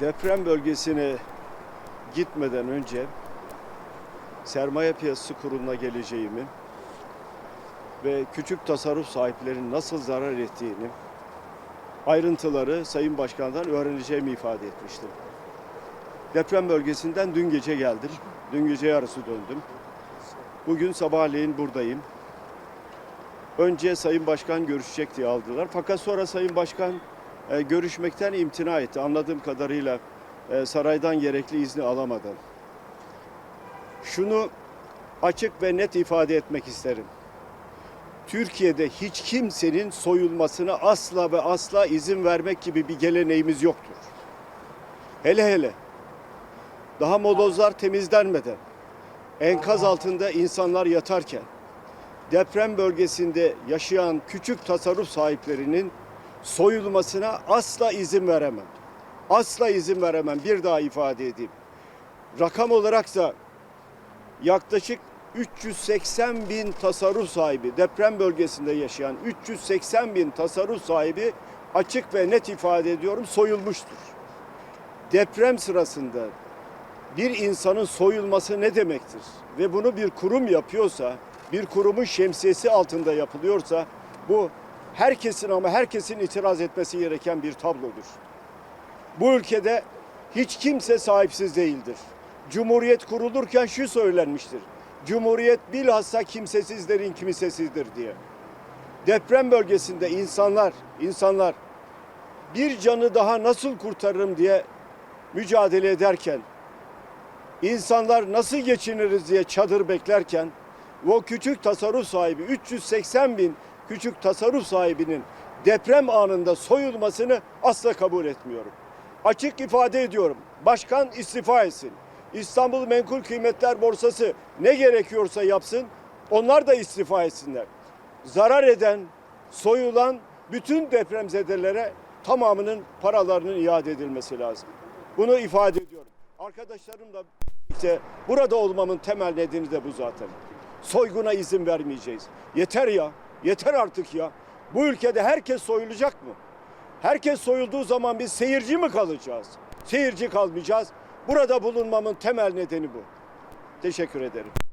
deprem bölgesine gitmeden önce sermaye piyasası kuruluna geleceğimi ve küçük tasarruf sahiplerinin nasıl zarar ettiğini ayrıntıları Sayın Başkan'dan öğreneceğimi ifade etmiştim. Deprem bölgesinden dün gece geldim. Dün gece yarısı döndüm. Bugün sabahleyin buradayım. Önce Sayın Başkan görüşecek diye aldılar. Fakat sonra Sayın Başkan e, görüşmekten imtina etti. Anladığım kadarıyla e, saraydan gerekli izni alamadan. Şunu açık ve net ifade etmek isterim. Türkiye'de hiç kimsenin soyulmasına asla ve asla izin vermek gibi bir geleneğimiz yoktur. Hele hele daha molozlar temizlenmeden, enkaz altında insanlar yatarken, deprem bölgesinde yaşayan küçük tasarruf sahiplerinin soyulmasına asla izin veremem. Asla izin veremem. Bir daha ifade edeyim. Rakam olaraksa yaklaşık 380 bin tasarruf sahibi, deprem bölgesinde yaşayan 380 bin tasarruf sahibi açık ve net ifade ediyorum soyulmuştur. Deprem sırasında bir insanın soyulması ne demektir? Ve bunu bir kurum yapıyorsa, bir kurumun şemsiyesi altında yapılıyorsa bu herkesin ama herkesin itiraz etmesi gereken bir tablodur. Bu ülkede hiç kimse sahipsiz değildir. Cumhuriyet kurulurken şu söylenmiştir. Cumhuriyet bilhassa kimsesizlerin kimsesizdir diye. Deprem bölgesinde insanlar, insanlar bir canı daha nasıl kurtarırım diye mücadele ederken insanlar nasıl geçiniriz diye çadır beklerken o küçük tasarruf sahibi 380 bin küçük tasarruf sahibinin deprem anında soyulmasını asla kabul etmiyorum. Açık ifade ediyorum. Başkan istifa etsin. İstanbul Menkul Kıymetler Borsası ne gerekiyorsa yapsın. Onlar da istifa etsinler. Zarar eden, soyulan bütün depremzedelere tamamının paralarının iade edilmesi lazım. Bunu ifade ediyorum. Arkadaşlarımla birlikte burada olmamın temel nedeni de bu zaten. Soyguna izin vermeyeceğiz. Yeter ya, yeter artık ya. Bu ülkede herkes soyulacak mı? Herkes soyulduğu zaman biz seyirci mi kalacağız? Seyirci kalmayacağız. Burada bulunmamın temel nedeni bu. Teşekkür ederim.